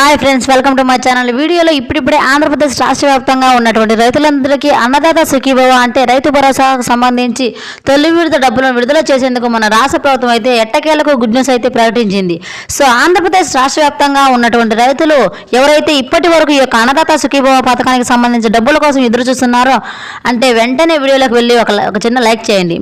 Hi friends welcome to my channel వీడియోలో ఇప్పుడిప్పుడే ఆంధ్రప్రదేశ్ రాష్ట్ర వ్యాప్తంగా ఉన్నటువంటి రైతులందరికీ అన్నదాత సుఖీభవ అంటే రైతు భరోసాకు సంబంధించి తొలి విడత డబ్బులను విడుదల చేసేందుకు మన రాష్ట్ర ప్రభుత్వం అయితే ఎట్టకేలకు గుడ్ న్యూస్ అయితే ప్రకటించింది. సో ఆంధ్రప్రదేశ్ రాష్ట్ర వ్యాప్తంగా ఉన్నటువంటి రైతులు ఎవరైతే ఇప్పటి వరకు ఈ యొక్క అన్నదాత సుఖీభవ పథకానికి సంబంధించి డబ్బుల కోసం ఎదురు చూస్తున్నారో అంటే వెంటనే వీడియోలోకి వెళ్ళి ఒక ఒక చిన్న లైక్ చేయండి.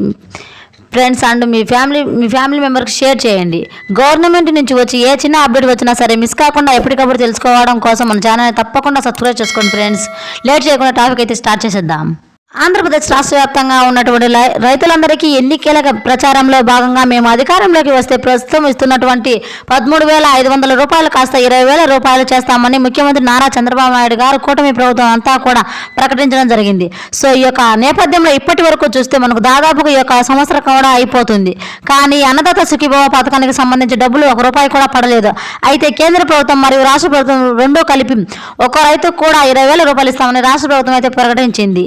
ఫ్రెండ్స్ అండ్ మీ ఫ్యామిలీ మీ ఫ్యామిలీ మెంబర్కి షేర్ చేయండి. గవర్నమెంట్ నుంచి వచ్చి ఏ చిన్న అప్డేట్ వచ్చినా సరే మిస్ కాకుండా ఎప్పటికప్పుడు తెలుసుకోవడం కోసం మన ఛానల్ని తప్పకుండా సబ్స్క్రైబ్ చేసుకోండి ఫ్రెండ్స్. లేట్ చేయకుండా టాపిక్ అయితే స్టార్ట్ చేసేద్దాం. ఆంధ్రప్రదేశ్ రాష్ట్ర వ్యాప్తంగా ఉన్నటువంటి రైతులందరికీ ఎన్నికల ప్రచారంలో భాగంగా మేము అధికారంలోకి వస్తే ప్రస్తుతం ఇస్తున్నటువంటి పదమూడు వేల ఐదు వందల రూపాయలు కాస్త ఇరవై వేల రూపాయలు చేస్తామని ముఖ్యమంత్రి నారా చంద్రబాబు నాయుడు గారు కూటమి ప్రభుత్వం అంతా కూడా ప్రకటించడం జరిగింది. సో ఈ యొక్క నేపథ్యంలో ఇప్పటి వరకు చూస్తే మనకు దాదాపుగా ఈ యొక్క సంవత్సరం కూడా అయిపోతుంది. కానీ అన్నదాత సుఖీభవ పథకానికి సంబంధించి డబ్బులు ఒక రూపాయి కూడా పడలేదు. అయితే కేంద్ర ప్రభుత్వం మరియు రాష్ట్ర ప్రభుత్వం రెండూ కలిపి ఒక రైతుకు కూడా ఇరవై వేల రూపాయలు ఇస్తామని రాష్ట్ర ప్రభుత్వం అయితే ప్రకటించింది.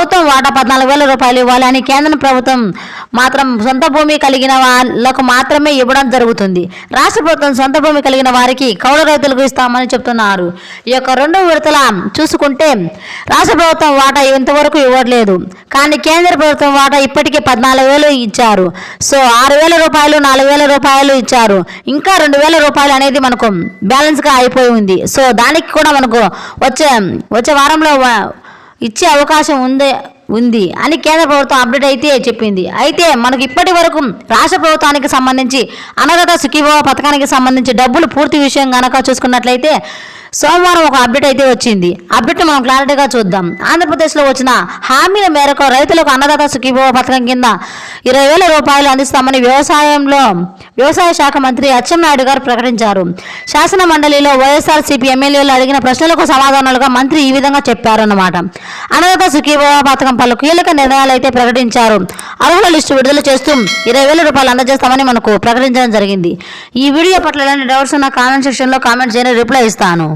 ప్రభుత్వం వాటా పద్నాలుగు వేల రూపాయలు ఇవ్వాలని కేంద్ర ప్రభుత్వం మాత్రం సొంత భూమి కలిగిన వాళ్ళకు మాత్రమే ఇవ్వడం జరుగుతుంది. రాష్ట్ర ప్రభుత్వం సొంత భూమి కలిగిన వారికి కౌలు రైతులకు ఇస్తామని చెప్తున్నారు. ఈ యొక్క రెండో విడతల చూసుకుంటే రాష్ట్ర ప్రభుత్వం వాటా ఇంతవరకు ఇవ్వట్లేదు. కానీ కేంద్ర ప్రభుత్వం వాటా ఇప్పటికే పద్నాలుగు వేలు ఇచ్చారు. సో ఆరు వేల రూపాయలు నాలుగు వేల రూపాయలు ఇచ్చారు. ఇంకా రెండు వేల రూపాయలు అనేది మనకు బ్యాలెన్స్గా అయిపోయి ఉంది. సో దానికి కూడా మనకు వచ్చే వచ్చే వారంలో ఇచ్చే అవకాశం ఉంది ఉంది అని కేంద్ర ప్రభుత్వం అప్డేట్ అయితే చెప్పింది. అయితే మనకు ఇప్పటి వరకు రాష్ట్ర ప్రభుత్వానికి సంబంధించి అనగత సుఖీభవ పథకానికి సంబంధించి డబ్బులు పూర్తి విషయం కనుక చూసుకున్నట్లయితే సోమవారం ఒక అప్డేట్ అయితే వచ్చింది. అప్డేట్ మనం క్లారిటీగా చూద్దాం. ఆంధ్రప్రదేశ్లో వచ్చిన హామీల మేరకు రైతులకు అన్నదాత సుఖీభవ పథకం కింద ఇరవై వేల రూపాయలు అందిస్తామని వ్యవసాయంలో వ్యవసాయ శాఖ మంత్రి అచ్చెన్నాయుడు గారు ప్రకటించారు. శాసన మండలిలో వైఎస్ఆర్సీపీ ఎమ్మెల్యేలు అడిగిన ప్రశ్నలకు సమాధానాలుగా మంత్రి ఈ విధంగా చెప్పారన్నమాట. అన్నదాత సుఖీభవ పథకం పలు కీలక నిర్ణయాలు అయితే ప్రకటించారు. అర్హుల లిస్టు విడుదల చేస్తూ ఇరవై వేల రూపాయలు అందజేస్తామని మనకు ప్రకటించడం జరిగింది. ఈ వీడియో పట్ల ఎలాంటి డౌట్స్ ఉన్న కామెంట్ సెక్షన్లో కామెంట్ చేయని రిప్లై ఇస్తాను.